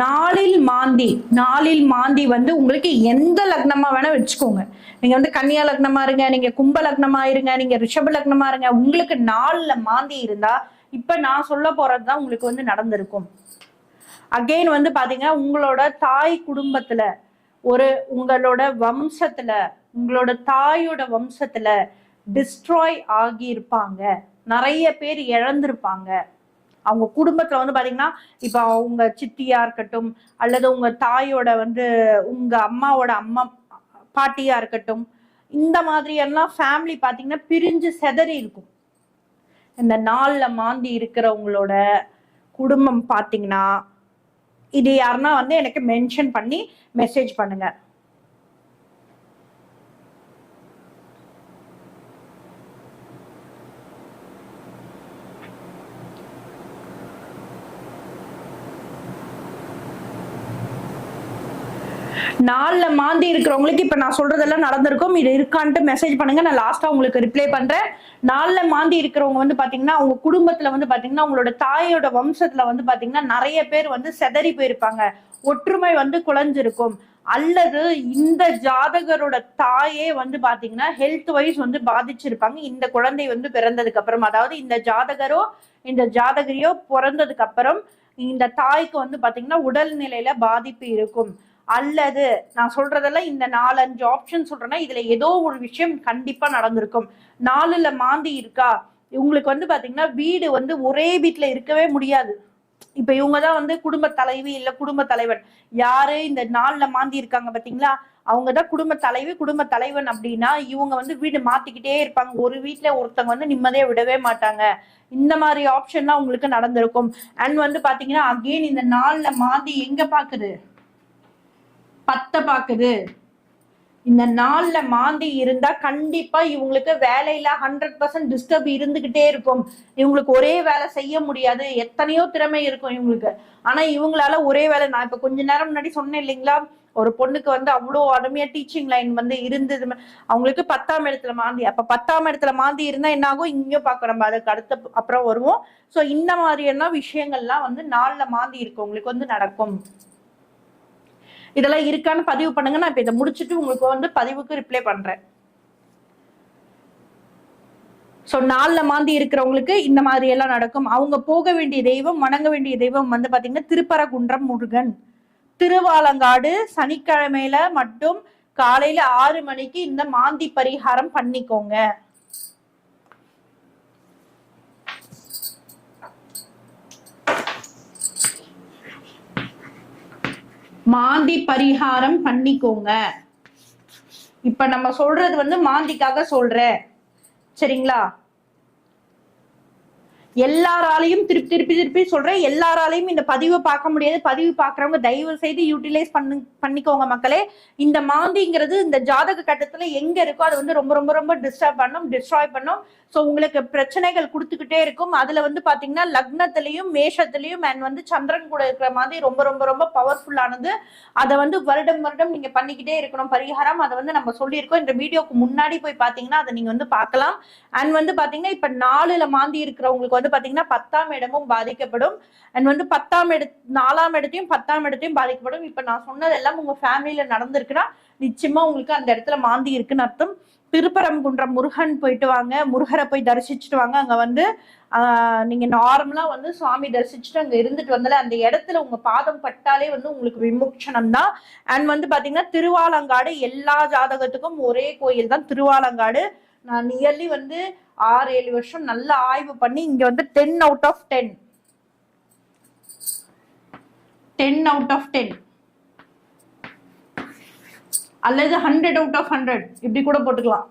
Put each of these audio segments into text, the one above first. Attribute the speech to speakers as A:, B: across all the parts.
A: மாந்தி நாளில் மாந்தி வந்து உங்களுக்கு எந்த லக்னமா வேணா வச்சுக்கோங்க. நீங்க வந்து கன்னியா லக்னமா இருங்க நீங்க கும்ப லக்னமா இருங்க நீங்க ரிஷப லக்னமா இருங்க. உங்களுக்கு நாலுல மாந்தி இருந்தா இப்ப நான் சொல்ல போறதுதான் உங்களுக்கு வந்து நடந்திருக்கும். அகெயின் வந்து பாத்தீங்க உங்களோட தாய் குடும்பத்துல ஒரு உங்களோட வம்சத்துல உங்களோட தாயோட வம்சத்துல டிஸ்ட்ராய் ஆகியிருப்பாங்க. நிறைய பேர் இழந்திருப்பாங்க. அவங்க குடும்பத்துல வந்து பாத்தீங்கன்னா இப்ப உங்க சித்தியா இருக்கட்டும் அல்லது உங்க தாயோட வந்து உங்க அம்மாவோட அம்மா பாட்டியா இருக்கட்டும் இந்த மாதிரி எல்லாம் ஃபேமிலி பாத்தீங்கன்னா பிரிஞ்சு செதறி இருக்கும். இந்த நாள்ல மாந்தி இருக்கிறவங்களோட குடும்பம் பாத்தீங்கன்னா இது யாருன்னா வந்து எனக்கு மென்ஷன் பண்ணி மெசேஜ் பண்ணுங்க. நாள்ல மாந்தி இருக்கிறவங்களுக்கு இப்ப நான் சொல்றதெல்லாம் நடந்திருக்கும். இது இருக்கான்ட்டு மெசேஜ் பண்ணுங்க. நான் லாஸ்டா உங்களுக்கு ரிப்ளை பண்றேன். நாள்ல மாந்தி இருக்கிறவங்க வந்து பாத்தீங்கன்னா அவங்க குடும்பத்துல வந்து பாத்தீங்கன்னா உங்களோட தாயோட வம்சத்துல வந்து பாத்தீங்கன்னா நிறைய பேர் வந்து செதறி போயிருப்பாங்க. ஒற்றுமை வந்து குலைஞ்சிருக்கும். அல்லது இந்த ஜாதகரோட தாயே வந்து பாத்தீங்கன்னா ஹெல்த் வைஸ் வந்து பாதிச்சிருப்பாங்க. இந்த குழந்தை வந்து பிறந்ததுக்கு அப்புறம் அதாவது இந்த ஜாதகரோ இந்த ஜாதகரியோ பிறந்ததுக்கு அப்புறம் இந்த தாய்க்கு வந்து பாத்தீங்கன்னா உடல்நிலையில பாதிப்பு இருக்கும். அல்லது நான் சொல்றதெல்லாம் இந்த நாலஞ்சு ஆப்ஷன் சொல்றேன்னா இதுல ஏதோ ஒரு விஷயம் கண்டிப்பா நடந்திருக்கும். நாலுல மாந்தி இருக்கா? இவங்களுக்கு வந்து பாத்தீங்கன்னா வீடு வந்து ஒரே வீட்டுல இருக்கவே முடியாது. இப்ப இவங்க தான் வந்து குடும்ப தலைவி இல்ல குடும்ப தலைவன். யாரு? இந்த நாள்ல மாந்தி இருக்காங்க பாத்தீங்களா? அவங்க தான் குடும்ப தலைவி குடும்ப தலைவன் அப்படின்னா இவங்க வந்து வீடு மாத்திக்கிட்டே இருப்பாங்க. ஒரு வீட்டுல ஒருத்தவங்க வந்து நிம்மதியா விடவே மாட்டாங்க. இந்த மாதிரி ஆப்ஷன்லாம் உங்களுக்கு நடந்திருக்கும். அண்ட் வந்து பாத்தீங்கன்னா அகெயின் இந்த நாள்ல மாந்தி எங்க பாக்குது? பத்த பாக்குது. இந்த நாள்ல மாந்தி இருந்தா கண்டிப்பா இவங்களுக்கு வேலையில ஹண்ட்ரட் பர்சன்ட் டிஸ்டர்ப் இருந்துகிட்டே இருக்கும். இவங்களுக்கு ஒரே வேலை செய்ய முடியாது. எத்தனையோ திறமை இருக்கும் இவங்களுக்கு. ஆனா இவங்களால ஒரே வேலை நான் இப்ப கொஞ்ச நேரம் முன்னாடி சொன்னேன் இல்லைங்களா? ஒரு பொண்ணுக்கு வந்து அவ்வளோ அருமையா டீச்சிங் லைன் வந்து இருந்தது. அவங்களுக்கு பத்தாம் இடத்துல மாந்தி. அப்ப பத்தாம் இடத்துல மாந்தி இருந்தா என்ன ஆகும்? இங்கேயும் பார்க்க நம்ம அதுக்கு அடுத்த அப்புறம் வருவோம். சோ இந்த மாதிரியான விஷயங்கள்லாம் வந்து நாள்ல மாந்தி இருக்கவங்களுக்கு வந்து நடக்கும். இதெல்லாம் இருக்கான்னு பதிவு பண்ணுங்க. நான் இப்ப இதை முடிச்சுட்டு உங்களுக்கு வந்து பதிவுக்கு ரிப்ளை பண்றேன். சோ நாள்ல மாந்தி இருக்கிறவங்களுக்கு இந்த மாதிரி எல்லாம் நடக்கும். அவங்க போக வேண்டிய தெய்வம் வணங்க வேண்டிய தெய்வம் வந்து பாத்தீங்கன்னா திருப்பரகுன்றம் முருகன். திருவாலங்காடு சனிக்கிழமையில மட்டும் காலையில ஆறு மணிக்கு இந்த மாந்தி பரிகாரம் பண்ணிக்கோங்க. மாந்தி பரிகாரம் பண்ணிக்கோங்க. இப்ப நம்ம சொல்றது வந்து மாந்திக்காக சொல்ற சரிங்களா? எல்லாராலையும் திருப்பி திருப்பி திருப்பி சொல்றேன். எல்லாராலையும் இந்த பதிவை பார்க்க முடியாது. பதிவு பார்க்கறவங்க தயவு செய்து யூட்டிலைஸ் பண்ணு பண்ணிக்கோங்க மக்களே. இந்த மாந்திங்கிறது இந்த ஜாதக கட்டத்துல எங்க இருக்கோ அது வந்து ரொம்ப ரொம்ப ரொம்ப டிஸ்டர்ப் பண்ணும் டிஸ்ட்ராய் பண்ணும். ஸோ உங்களுக்கு பிரச்சனைகள் கொடுத்துக்கிட்டே இருக்கும். அதுல வந்து பாத்தீங்கன்னா லக்னத்திலையும் மேஷத்திலையும் அண்ட் வந்து சந்திரன் கூட இருக்கிற மாதிரி ரொம்ப ரொம்ப ரொம்ப பவர்ஃபுல்லானது அதை வந்து வருடம் வருடம் நீங்க பண்ணிக்கிட்டே இருக்கணும். பரிகாரம் அதை வந்து நம்ம சொல்லியிருக்கோம். இந்த வீடியோக்கு முன்னாடி போய் பாத்தீங்கன்னா அதை நீங்க வந்து பார்க்கலாம். அண்ட் வந்து பாத்தீங்கன்னா இப்ப நாலுல மாந்தி இருக்கிறவங்களுக்கு வந்து பாத்தீங்கன்னா பத்தாம் இடமும் பாதிக்கப்படும். அண்ட் வந்து பத்தாம் இட நாலாம் இடத்தையும் பத்தாம் இடத்தையும் பாதிக்கப்படும். இப்ப நான் சொன்னதெல்லாம் உங்க ஃபேமிலியில நடந்திருக்குன்னா நிச்சயமா உங்களுக்கு அந்த இடத்துல மாந்தி இருக்குன்னு அர்த்தம். திருப்பரங்குன்றம் முருகன் போயிட்டு வாங்க முருகரை போய் தரிசிச்சுட்டு வாங்க. அங்க வந்து ஆஹ் நீங்க நார்மலா வந்து சுவாமி தரிசிச்சுட்டு அங்க இருந்துட்டு வந்தால அந்த இடத்துல உங்க பாதம் பட்டாலே வந்து உங்களுக்கு விமுக்ஷனம் தான் அண்ட் வந்து பாத்தீங்கன்னா திருவாலங்காடு எல்லா ஜாதகத்துக்கும் ஒரே கோயில் தான் திருவாலங்காடு நான் நியர்லி வந்து ஆறு ஏழு வருஷம் நல்ல ஆய்வு பண்ணி இங்க வந்து ten out of ten ten out of ten அல்லது ஹண்ட்ரட் அவுட் ஆஃப் ஹண்ட்ரட் இப்படி கூட போட்டுக்கலாம்.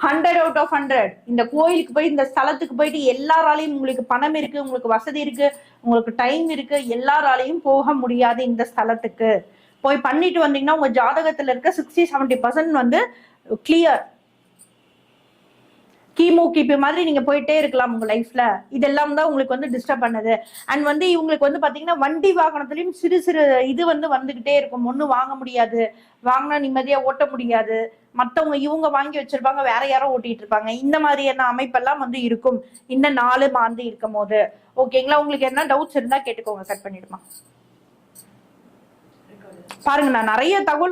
A: ஹண்ட்ரட் அவுட் ஆஃப் ஹண்ட்ரட் இந்த கோயிலுக்கு போய் இந்த ஸ்தலத்துக்கு போயிட்டு எல்லாராலையும் உங்களுக்கு பணம் இருக்கு உங்களுக்கு வசதி இருக்கு உங்களுக்கு டைம் இருக்கு எல்லாராலையும் போக முடியாது இந்த ஸ்தலத்துக்கு. போய் பண்ணிட்டு வந்தீங்கன்னா உங்க ஜாதகத்துல இருக்க சிக்ஸ்டி செவன்டி பர்சன்ட் வந்து கிளியர் கீமோ கிபி மாதிரி நீங்க போயிட்டே இருக்கலாம் உங்க லைஃப்ல இதெல்லாம் தான் உங்களுக்கு வந்து டிஸ்டர்ப் பண்ணுது. அண்ட் வந்து இவங்களுக்கு வந்து பாத்தீங்கன்னா வண்டி வாகனத்துலயும் சிறு சிறு இது வந்து வந்துகிட்டே இருக்கும். ஒன்றும் வாங்க முடியாது. வாங்கினா நிம்மதியா ஓட்ட முடியாது. மத்தவங்க இவங்க வாங்கி வச்சிருப்பாங்க வேற யாரோ ஓட்டிட்டு இருப்பாங்க. இந்த மாதிரியான அமைப்பெல்லாம் வந்து இருக்கும். இந்த நாலு மாந்தி இருக்கும் போது. ஓகேங்களா உங்களுக்கு என்ன டவுட்ஸ் இருந்தா கேட்டுக்கோங்க. கட் பண்ணிடுமா. பாருங்க நான் நிறைய தகவல்